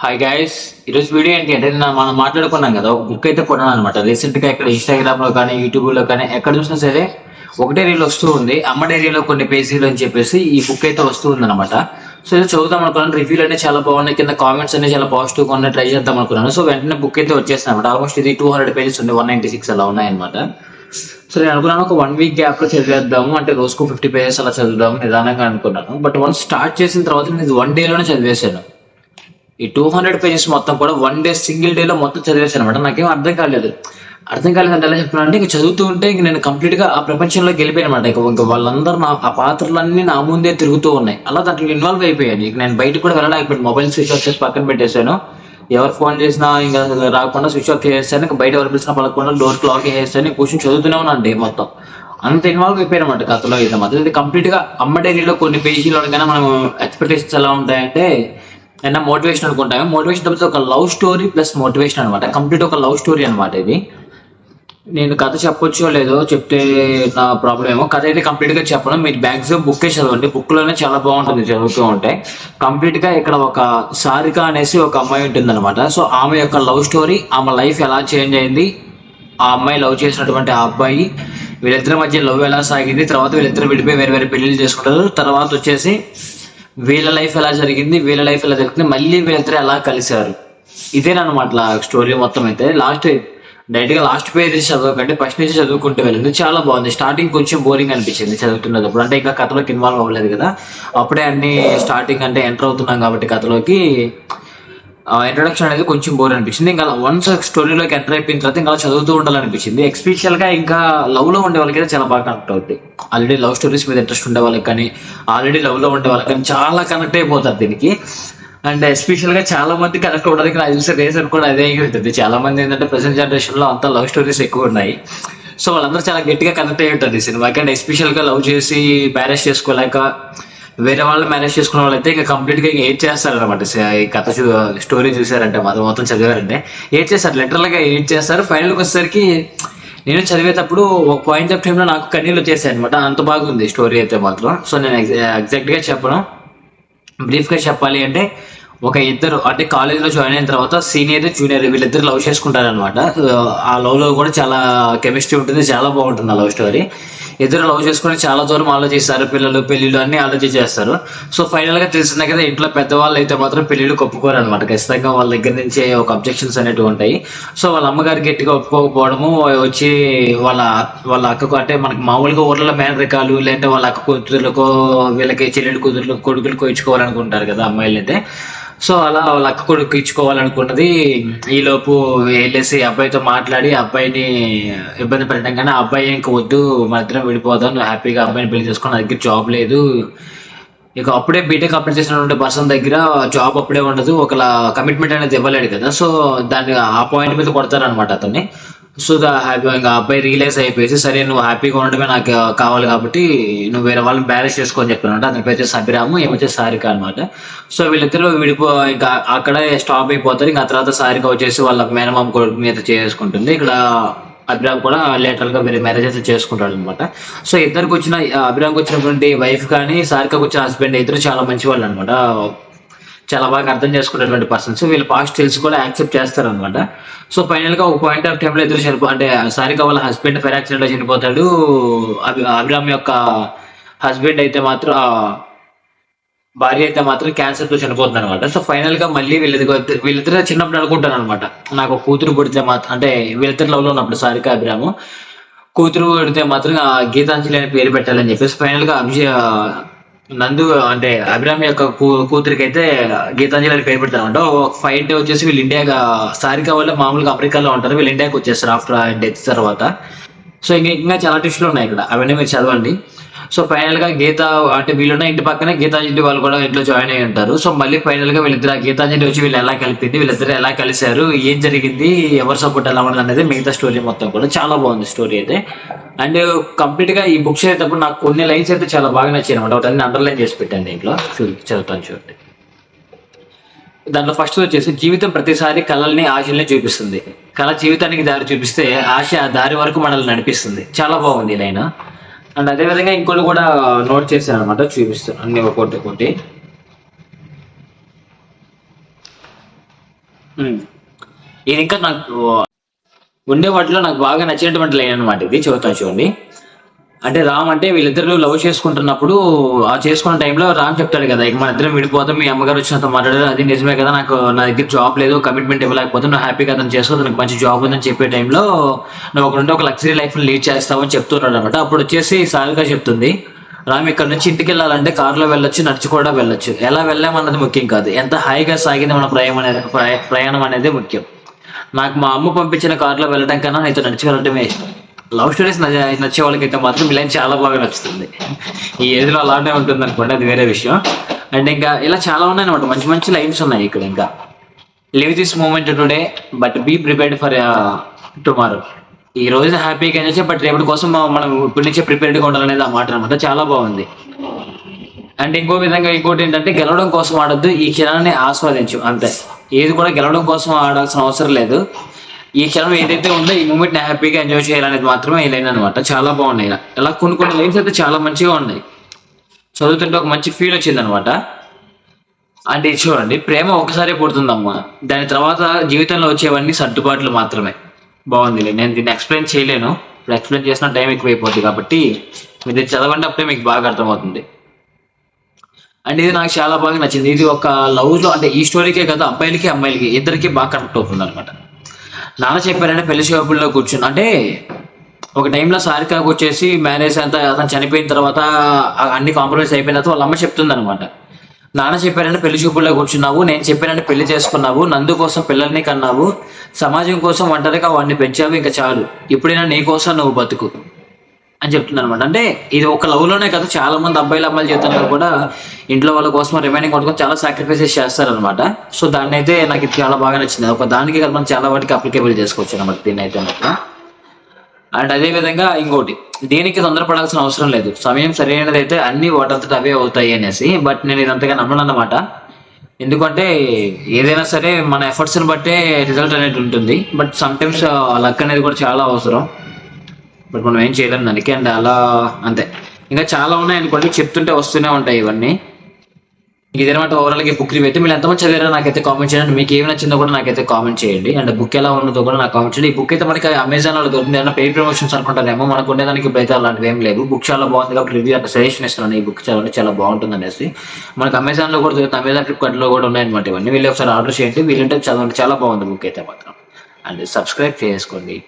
Hi guys ఈరోజు video ఏంటి అంటే మనం మాట్లాడుకున్నాం కదా ఒక బుక్ అయితే కొన్నాను అనమాట రీసెంట్గా ఇక్కడ ఇన్స్టాగ్రామ్లో కానీ యూట్యూబ్లో కానీ ఎక్కడ చూసినా సరే ఒకటే రీల్ వస్తూ ఉంది. అమ్మ డైరీలో కొన్ని పేజీలు అని చెప్పేసి ఈ బుక్ అయితే వస్తూ ఉంది అనమాట సో ఇది చదువుదాం అనుకున్నాను రివ్యూలు అనేవి చాలా బాగున్నాయి కింద కామెంట్స్ అన్ని చాలా పాజిటివ్గా ఉన్నాయి ట్రై చేద్దాం అనుకున్నాను. సో వెంటనే బుక్ అయితే వచ్చేసింది అనమాట ఆల్మోస్ట్ ఇది టూ హండ్రెడ్ పేజెస్ ఉంది వన్ నైంటీ సిక్స్ అలా ఉన్నాయన్నమాట. సో నేను అనుకున్నాను ఒక వన్ వీక్ గ్యాప్లో చదివేద్దాము అంటే రోజుకు ఫిఫ్టీ పేజెస్ అలా చదువుదాము నిదానంగా అనుకున్నాను. బట్ వన్ స్టార్ట్ చేసిన తర్వాత నేను వన్ డేలోనే చదివేశాను. ఈ టూ హండ్రెడ్ పేజెస్ మొత్తం కూడా వన్ డే సింగిల్ డేలో మొత్తం చదివేశాను అనమాట నాకేం అర్థం కాలేదు. అర్థం కాలేదంటే ఎలా చెప్తున్నా అంటే ఇంక చదువుతూ ఉంటే ఇంక నేను కంప్లీట్గా ఆ ప్రపంచంలో గెలిపోయాను అనమాట ఇంకా వాళ్ళందరూ నా ఆ పాత్రలన్నీ నా ముందే తిరుగుతూ ఉన్నాయి. అలా దాంట్లో ఇన్వాల్వ్ అయిపోయాను. ఇక నేను బయట కూడా వెళ్ళలేకపోయాను మొబైల్ స్విచ్ ఆఫ్ చేసి పక్కన పెట్టేశాను. ఎవరు ఫోన్ చేసినా ఇంకా రాకుండా స్విచ్ ఆఫ్ చేసేసాను. ఇంకా బయట ఎవరు పిలిచినా పలకుండా డోర్ క్లాక్ చేసేసాను కూర్చొని చదువుతూనే ఉన్నాను డే మొత్తం. అంత ఇన్వాల్వ్ అయిపోయాను అనమాట కథలో. ఇది మాత్రం ఇది కంప్లీట్గా అమ్మ డైరీలో కొన్ని పేజీలో కన్నా మనం ఎక్స్పెక్టేషన్స్ ఎలా ఉంటాయంటే ఏదైనా మోటివేషన్ అనుకుంటాము? మోటివేషన్ తప్పితే ఒక లవ్ స్టోరీ ప్లస్ మోటివేషన్ అనమాట కంప్లీట్ ఒక లవ్ స్టోరీ అనమాట ఇది. నేను కథ చెప్పొచ్చో లేదో చెప్తే నా ప్రాబ్లం ఏమో. కథ అయితే కంప్లీట్గా చెప్పడం మీరు మ్యాక్సిమం బుక్ చదవండి. బుక్లోనే చాలా బాగుంటుంది. చదువుతూ ఉంటే కంప్లీట్గా ఇక్కడ ఒక సారిక అనేసి ఒక అమ్మాయి ఉంటుంది అనమాట సో ఆమె యొక్క లవ్ స్టోరీ ఆమె లైఫ్ ఎలా చేంజ్ అయింది? ఆ అమ్మాయి లవ్ చేసినటువంటి ఆ అబ్బాయి వీళ్ళిద్దరి మధ్య లవ్ ఎలా సాగింది? తర్వాత వీళ్ళిద్దరు విడిపోయి వేరే వేరే పెళ్ళిళ్ళు చేసుకుంటారు. తర్వాత వచ్చేసి వీళ్ళ లైఫ్ ఎలా జరిగింది వీళ్ళ లైఫ్ ఎలా జరుగుతుంది మళ్ళీ వీళ్ళిద్దరు ఎలా కలిశారు? ఇదేనమాట స్టోరీ మొత్తం అయితే. లాస్ట్ డైరెక్ట్గా లాస్ట్ పేజ్ చదవకండి ఫస్ట్ నుంచి చదువుకుంటూ వెళ్ళింది చాలా బాగుంది. స్టార్టింగ్ కొంచెం బోరింగ్ అనిపించింది చదువుతున్నప్పుడు. అంటే ఇంకా కథలోకి ఇన్వాల్వ్ అవ్వలేదు కదా. అప్పుడే అన్ని స్టార్టింగ్ అంటే ఎంటర్ అవుతున్నాం కాబట్టి కథలోకి ఇంట్రొడక్షన్ అనేది కొంచెం బోర్ అనిపించింది. ఇంకా వన్స్ స్టోరీలోకి ఎంటర్ అయిపోయిన తర్వాత ఇంకా చదువుతూ ఉండాలనిపించింది. ఎక్స్పెషల్గా ఇంకా లవ్లో ఉండే వాళ్ళకి అయితే చాలా బాగా కనెక్ట్ అవుతుంది ఆల్రెడీ లవ్ స్టోరీస్ మీద ఇంట్రెస్ట్ ఉండే వాళ్ళకి కానీ ఆల్రెడీ లవ్లో ఉండే వాళ్ళకి కానీ చాలా కనెక్ట్ అయిపోతారు దీనికి. అండ్ ఎస్పెషల్గా చాలా మంది కనెక్ట్ అవ్వడానికి నాకు తెలిసిన రీజన్ కూడా అదే ఉంటుంది. చాలా మంది ఏంటంటే ప్రజెంట్ జనరేషన్లో అంత లవ్ స్టోరీస్ ఎక్కువ ఉన్నాయి. సో వాళ్ళందరూ చాలా గట్టిగా కనెక్ట్ అయ్యి ఉంటారు ఈ సినిమాకి అండ్ ఎస్పెషల్గా లవ్ చేసి మ్యారేజ్ చేసుకోలేక వేరే వాళ్ళు మేనేజ్ చేసుకున్న వాళ్ళైతే ఇంకా కంప్లీట్గా ఏడ్ చేస్తారు అనమాట ఈ కథ స్టోరీ చూసారంటే మాత్రం మొత్తం చదివారంటే. ఏడ్ చేస్తారు లెటర్గా ఏడ్ చేస్తారు. ఫైనల్ వచ్చేసరికి నేను చదివేటప్పుడు ఒక పాయింట్ ఆఫ్ టైంలో నాకు కన్నీళ్ళు వచ్చేసాయి అనమాట అంత బాగుంది స్టోరీ అయితే మాత్రం. సో నేను ఎగ్జాక్ట్గా బ్రీఫ్గా బ్రీఫ్గా చెప్పాలి అంటే ఒక ఇద్దరు అంటే కాలేజీలో జాయిన్ అయిన తర్వాత సీనియర్ జూనియర్ వీళ్ళిద్దరు లవ్ చేసుకుంటారు అనమాట ఆ లవ్లో కూడా చాలా కెమిస్ట్రీ ఉంటుంది చాలా బాగుంటుంది ఆ లవ్ స్టోరీ ఇద్దరు లవ్ చేసుకుని చాలా దూరం ఆలోచిస్తారు. పిల్లలు పెళ్ళిళ్ళు అన్ని ఆలోచించేస్తారు సో ఫైనల్గా కదా ఇంట్లో పెద్దవాళ్ళు అయితే మాత్రం పెళ్ళిళ్ళు ఒప్పుకోరు అనమాట ఖచ్చితంగా వాళ్ళ దగ్గర నుంచి ఒక అబ్జెక్షన్స్ అనేటివి ఉంటాయి. సో వాళ్ళ అమ్మగారు గట్టిగా ఒప్పుకోకపోవడము వచ్చి వాళ్ళ వాళ్ళ అక్కకు అంటే మనకి మామూలుగా ఊర్లలో మేనరికాలు లేదంటే వాళ్ళ అక్క కూతురులకో వీళ్ళకి చెల్లెలు కూతురులకు కొడుకులకు ఇచ్చుకోవాలనుకుంటారు కదా అమ్మాయిలు అయితే సో అలా వాళ్ళ అక్క కొడుకు ఇచ్చుకోవాలనుకున్నది ఈలోపు వెళ్ళేసి అబ్బాయితో మాట్లాడి అబ్బాయిని ఇబ్బంది పెట్టడం కానీ ఆ అబ్బాయి ఇంక వద్దు మన ఇద్దరం విడిపోదాం నువ్వు హ్యాపీగా అబ్బాయిని పెళ్ళి చేసుకుని నా దగ్గర జాబ్ లేదు. ఇక అప్పుడే బీటెక్ కంప్లీట్ చేసినటువంటి పర్సన్ దగ్గర జాబ్ అప్పుడే ఉండదు ఒక కమిట్మెంట్ అనేది ఇవ్వలేడు కదా. సో దాన్ని ఆ పాయింట్ మీద కొడతారనమాట అతన్ని. సో హ్యాపీ ఇంకా అబ్బాయి రియలైజ్ అయిపోయేసి సరే నువ్వు హ్యాపీగా ఉండడమే నాకు కావాలి కాబట్టి నువ్వు వేరే వాళ్ళని బ్యాలెన్స్ చేసుకొని చెప్తున్నాడు అతని పేరు వచ్చేసి అభిరాము ఏమొచ్చేసి సారిక అనమాట సో వీళ్ళిద్దరు విడిపో ఇంకా అక్కడే స్టాప్ అయిపోతారు. ఇంకా తర్వాత సారిక వచ్చేసి వాళ్ళ మేనమామ కొడుకు మీద చేసుకుంటుంది. ఇక్కడ అభిరామ్ కూడా లేటరల్గా వేరే మ్యారేజ్ అయితే చేసుకుంటాడు అనమాట సో ఇద్దరికి వచ్చిన అభిరామ్కి వచ్చినటువంటి వైఫ్ కానీ సారికకు వచ్చిన హస్బెండ్ ఇద్దరు చాలా మంచి వాళ్ళు అనమాట చాలా బాగా అర్థం చేసుకునేటువంటి పర్సన్స్ వీళ్ళ పాస్ట్ తెలిసి కూడా యాక్సెప్ట్ చేస్తారు అనమాట సో ఫైనల్గా ఒక పాయింట్ ఆఫ్ టైంలో ఇద్దరు చనిపో అంటే సారిక వాళ్ళ హస్బెండ్ ఫైర్ యాక్సిడెంట్లో చనిపోతాడు. అభి అభిరామ్ యొక్క హస్బెండ్ అయితే మాత్రం భార్య అయితే మాత్రం క్యాన్సర్తో చనిపోతుంది అనమాట సో ఫైనల్గా మళ్ళీ వీళ్ళిద్దరు వీళ్ళిద్దరు చిన్నప్పుడు అనుకుంటాను అనమాట నాకు కూతురు పుడితే మాత్రం అంటే వీళ్ళిద్దరు లవ్లో ఉన్నప్పుడు సారిక అభిరాము. కూతురు పుడితే మాత్రం గీతాంజలి అని పేరు పెట్టాలని చెప్పేసి ఫైనల్గా అభిషే నందు అంటే అభిరామ్ యొక్క కూ- కూతురికి అయితే గీతాంజలి అని పేరు పెడతారంట. ఒక ఫైవ్ డే వచ్చేసి వీళ్ళు ఇండియా సారికా వల్ల మామూలుగా అమెరికాలో ఉంటారు. వీళ్ళు ఇండియాకి వచ్చేస్తారు ఆఫ్టర్ డెత్ తర్వాత. సో ఇంకా ఇంకా చాలా ట్విస్టులు ఉన్నాయి ఇక్కడ. అవన్నీ మీరు చదవండి. సో ఫైనల్గా గీత అంటే వీళ్ళున్న ఇంటి పక్కనే గీతాంజలి వాళ్ళు కూడా ఇంట్లో జాయిన్ అయి ఉంటారు. సో మళ్ళీ ఫైనల్గా వీళ్ళిద్దరు ఆ గీతాంజలి వచ్చి వీళ్ళు ఎలా కలిపింది వీళ్ళిద్దరు ఎలా కలిశారు ఏం జరిగింది ఎవరి సపోర్ట్ ఎలా ఉన్నది అనేది మిగతా స్టోరీ మొత్తం కూడా చాలా బాగుంది స్టోరీ అయితే. అండ్ కంప్లీట్గా ఈ బుక్స్ చదివేటప్పుడు నాకు కొన్ని లైన్స్ అయితే చాలా బాగా నచ్చాయి అనమాట వాటిని అండర్లైన్ చేసి పెట్టాను దీంట్లో చదువుతాను చూడండి. దాంట్లో ఫస్ట్ వచ్చేసి జీవితం ప్రతిసారి కళల్ని ఆశల్ని చూపిస్తుంది. కళ జీవితానికి దారి చూపిస్తే ఆశ ఆ దారి వరకు మనల్ని నడిపిస్తుంది. చాలా బాగుంది ఈ లైన్. అండ్ అదే విధంగా ఇంకోటి కూడా నోట్ చేశాను అనమాట చూపిస్తాను అన్ని ఒకటి ఒకటి ఉమ్. ఇది ఇంకా నాకు ఉండే వాటిలో నాకు బాగా నచ్చినటువంటి లైన్ అనమాట ఇది చెబుతాను చూడండి అంటే రామ్ అంటే వీళ్ళిద్దరు లవ్ చేసుకుంటున్నప్పుడు ఆ చేసుకున్న టైంలో రామ్ చెప్తాడు కదా ఇక మన ఇద్దరం విడిపోతాం మీ అమ్మగారు వచ్చినంత మాట్లాడారు అది నిజమే కదా నాకు నా దగ్గర జాబ్ లేదు కమిట్మెంట్ ఇవ్వలేకపోతే నువ్వు హ్యాపీగా అతను చేసుకో నాకు మంచి జాబ్ ఉందని చెప్పే టైంలో నువ్వు ఒక ఒక లగ్జరీ లైఫ్ లీడ్ చేస్తావు అని చెప్తున్నాడు అనమాట అప్పుడు వచ్చేసి సారిగా చెప్తుంది రామ్ ఇక్కడ నుంచి ఇంటికి వెళ్ళాలంటే కారులో వెళ్ళొచ్చు నడిచి కూడా వెళ్ళొచ్చు. ఎలా వెళ్ళామన్నది ముఖ్యం కాదు. ఎంత హాయిగా సాగింది మన ప్రయాణం అనేది ప్రయా- ప్రయాణం అనేది ముఖ్యం. నాకు మా అమ్మ పంపించిన కారులో వెళ్ళడం కన్నా నీతో నడిచి వెళ్ళటమే ఇష్టం. లవ్ స్టోరీస్ నచ్చే వాళ్ళకైతే మాత్రం ఇలా చాలా బాగా నచ్చుతుంది. ఈ ఏజ్లో అలానే ఉంటుంది అనుకోండి అది వేరే విషయం. అండ్ ఇంకా ఇలా చాలా ఉన్నాయి అనమాట మంచి మంచి లైన్స్ ఉన్నాయి ఇక్కడ ఇంకా. Live this moment today but be prepared for tomorrow ఈ రోజు హ్యాపీగా ఎంజాయ్ బట్ రేపటి కోసం మనం ఇప్పటి నుంచే ప్రిపేర్డ్గా ఉండాలనేది ఆ మాట అనమాట చాలా బాగుంది. అండ్ ఇంకో విధంగా ఇంకోటి ఏంటంటే గెలవడం కోసం ఆడద్దు ఈ క్షణాన్ని ఆస్వాదించు అంతే. ఏది కూడా గెలవడం కోసం ఆడాల్సిన అవసరం లేదు. ఈ క్షణం ఏదైతే ఉందో ఈ మూమెంట్ని హ్యాపీగా ఎంజాయ్ చేయాలనేది మాత్రమే ఈ లైన్ అనమాట చాలా బాగున్నాయి. ఇలా. కొన్ని కొన్ని లైన్స్ అయితే చాలా మంచిగా ఉన్నాయి. చదువుతుంటే ఒక మంచి ఫీల్ వచ్చింది అనమాట అంటే చూడండి ప్రేమ ఒకసారి పుడుతుందమ్మా. దాని తర్వాత జీవితంలో వచ్చేవన్నీ సర్దుబాట్లు మాత్రమే. బాగుంది నేను దీన్ని ఎక్స్ప్లెయిన్ చేయలేను. ఇప్పుడు ఎక్స్ప్లెయిన్ చేసిన టైం ఎక్కువైపోతుంది కాబట్టి మీరు చదవండి అప్పుడే మీకు బాగా అర్థమవుతుంది. అండ్ ఇది నాకు చాలా బాగా నచ్చింది. ఇది ఒక లవ్లో అంటే ఈ స్టోరీకే కదా అబ్బాయిలకి అమ్మాయిలకి ఇద్దరికి బాగా కనెక్ట్ అవుతుంది అనమాట నాన్న చెప్పారంటే పెళ్ళి షాపుల్లో కూర్చుని అంటే ఒక టైంలో సారికాకు వచ్చేసి మ్యారేజ్ అంతా అతను చనిపోయిన తర్వాత అన్ని కాంప్రమైజ్ అయిపోయిన తర్వాత వాళ్ళ అమ్మ చెప్తుంది అనమాట నాన్న చెప్పారంటే పెళ్ళి చూపుల్లో కూర్చున్నావు నేను చెప్పానంటే పెళ్ళి చేసుకున్నావు నందు కోసం పిల్లల్ని కన్నావు సమాజం కోసం ఒంటరిగా వాడిని పెంచావు ఇంకా చాలు. ఇప్పుడైనా నీ కోసం నువ్వు బతుకు. అని చెప్తుంది అనమాట అంటే ఇది ఒక లవ్లోనే కదా చాలా మంది అబ్బాయిలు అమ్మాయిలు జీవితంలో కూడా ఇంట్లో వాళ్ళ కోసం రిమైనింగ్ కొట్టుకొని చాలా సాక్రిఫైసెస్ చేస్తారనమాట సో దాన్ని అయితే నాకు ఇది చాలా బాగా నచ్చింది. ఒక దానికి కదా మనం చాలా వాటికి అప్లికేబుల్ చేసుకోవచ్చు అనమాట దీన్ని అయితే మాత్రం. అండ్ అదే విధంగా ఇంకోటి దీనికి తొందరపడాల్సిన అవసరం లేదు. సమయం సరైనది అయితే అన్ని వాటంతట అవే అవుతాయి అనేసి బట్ నేను ఇదంతగా నమ్మను అనమాట ఎందుకంటే ఏదైనా సరే మన ఎఫర్ట్స్ని బట్టే రిజల్ట్ అనేది ఉంటుంది. బట్ సమ్టైమ్స్ లక్ అనేది కూడా చాలా అవసరం. బట్ మనం ఏం చేయలేం దానికి అండ్ అలా అంతే. ఇంకా చాలా ఉన్నాయి అనుకోండి చెప్తుంటే వస్తూనే ఉంటాయి ఇవన్నీ. ఇదేనమాట ఓవరాల్గా బుక్ రివ్యూ అయితే మీరు ఎంతమంది చదివారో నాకైతే కామెంట్ చేయండి. మీకు ఏమి నచ్చిందో కూడా నాకైతే కామెంట్ చేయండి. అండ్ బుక్ ఎలా ఉన్నదో కూడా నాకు కామెంట్ చేయండి. ఈ బుక్ అయితే మనకి అమెజాన్లో దొరుకుతుంది. ఏమైనా పెయిడ్ ప్రమోషన్స్ అనుకుంటారేమో మనకు ఉండేదానికి ఇప్పుడు అయితే ఏం లేదు బుక్ చాలా బాగుంది కాబట్టి రివ్యూ అంటే సజెషన్ ఇస్తున్నాను. ఈ బుక్ చాలా చాలా బాగుంటుంది అనేసి. మనకు అమెజాన్లో కూడా దొరుకుతుంది. అమెజాన్ ఫ్లిప్కార్ట్లో కూడా ఉన్నాయన్నమాట ఇవన్నీ. వీళ్ళు ఒకసారి ఆర్డర్ చేయండి. వీళ్ళంటే చదవండి. చాలా బాగుంది బుక్ అయితే మాత్రం. అండ్ సబ్స్క్రైబ్ చేసుకోండి.